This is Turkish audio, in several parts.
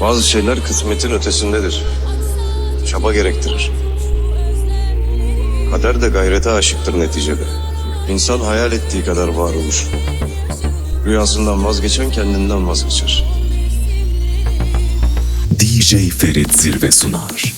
Bazı şeyler kısmetin ötesindedir. Çaba gerektirir. Kader de gayrete aşıktır neticede. İnsan hayal ettiği kadar var olur. Rüyasından vazgeçen kendinden vazgeçer. DJ Ferit Zirve sunar.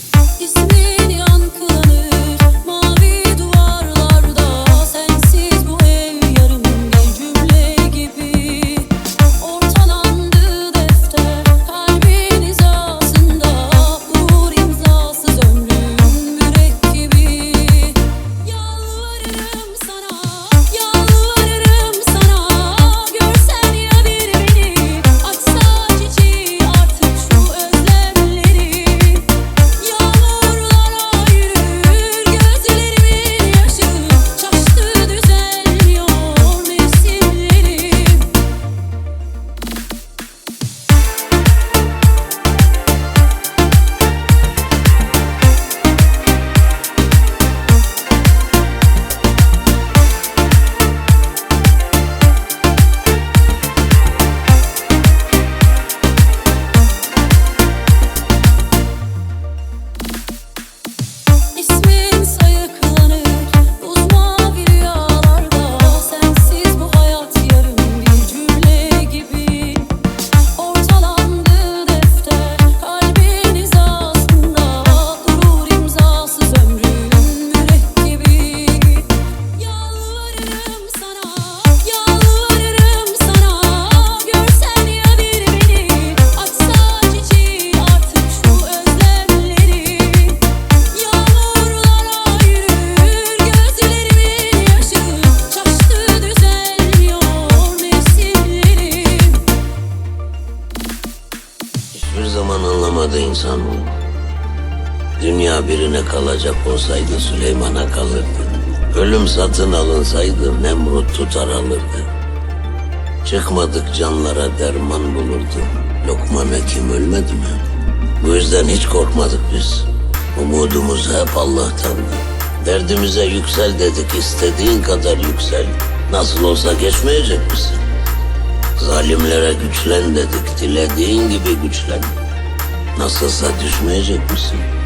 dünya birine kalacak olsaydı Süleyman'a kalırdı. Ölüm satın alınsaydı Nemrut tutar alırdı. Çıkmadık canlara derman bulurdu. Lokman Hekim ölmedi mi? Bu yüzden hiç korkmadık biz. Umudumuz hep Allah'tandı. Derdimize yüksel dedik, istediğin kadar yüksel. Nasıl olsa geçmeyecek misin? Zalimlere güçlen dedik, dilediğin gibi güçlen. Nasılsa düşmeyecek misin?''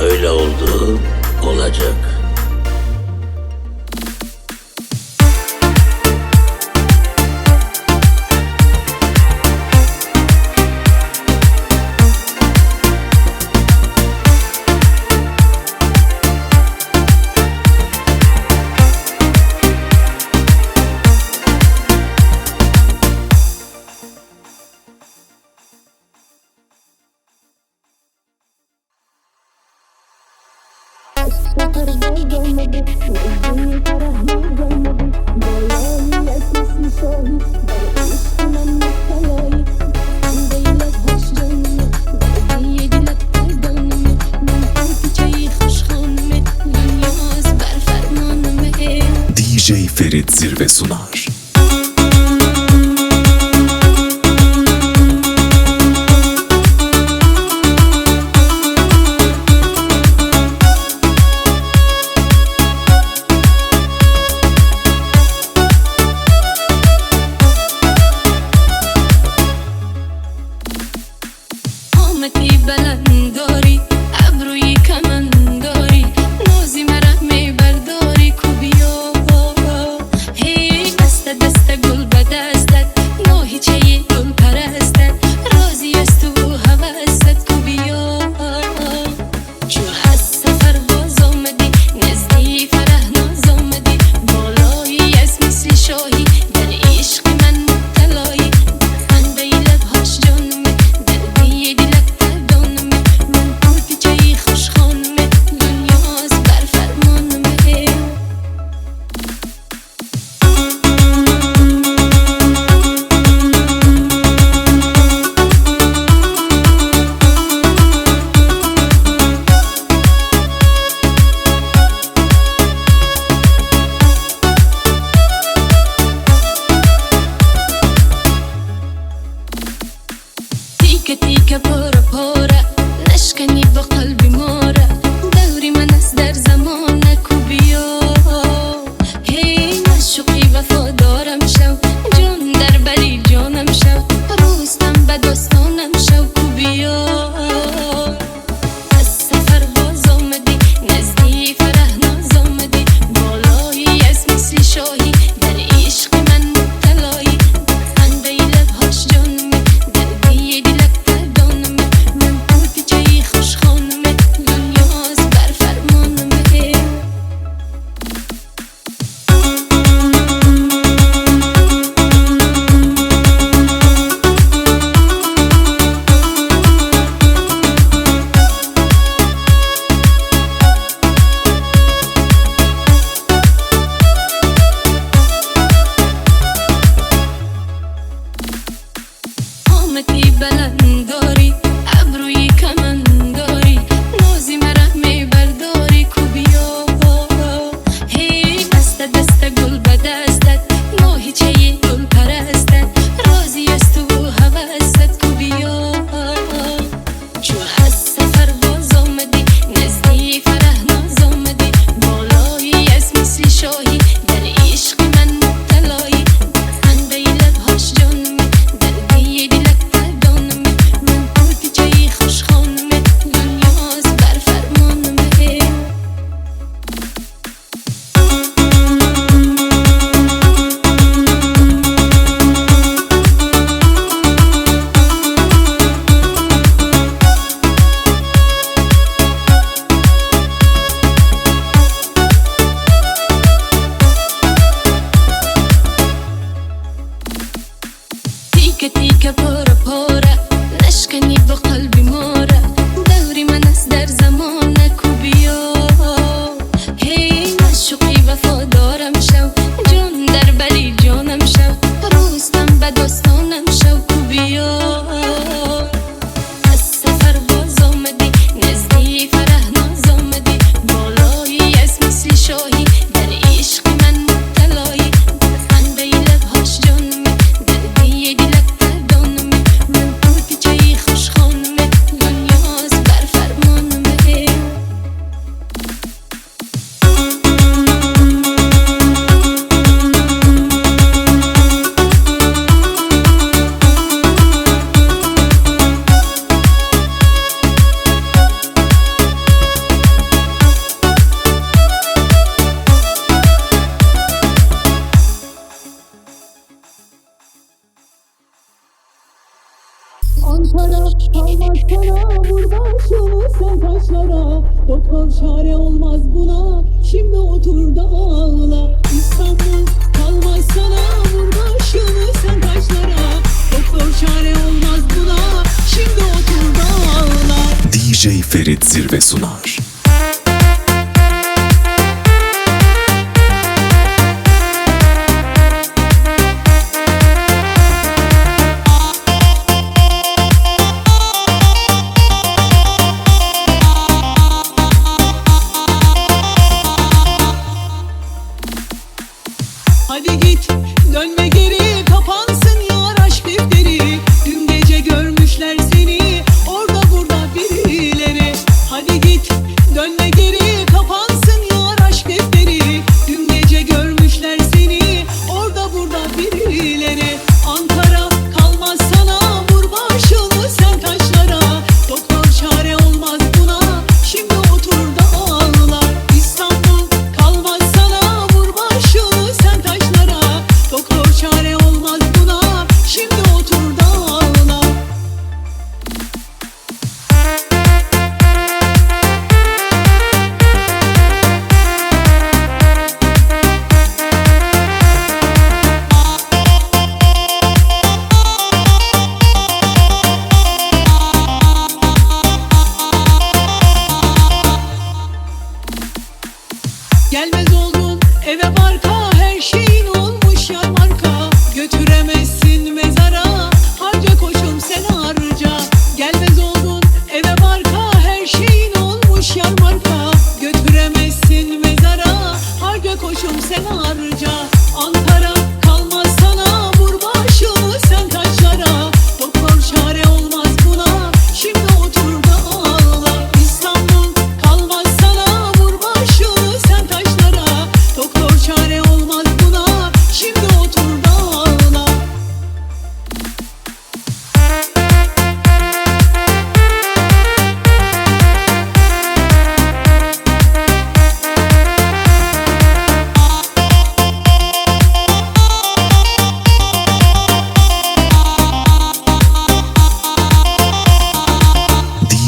Öyle oldu, olacak. كتيكة نشكني بقلبي. taşlara Doktor çare olmaz buna. Şimdi otur da ağla. İstanbul kalmaz sana. Vur başını sen taşlara. Doktor çare olmaz buna. Şimdi otur da ağla. DJ Ferit Zirve sunar.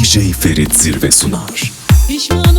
DJ Ferit Zirve sunar. Pişmanım.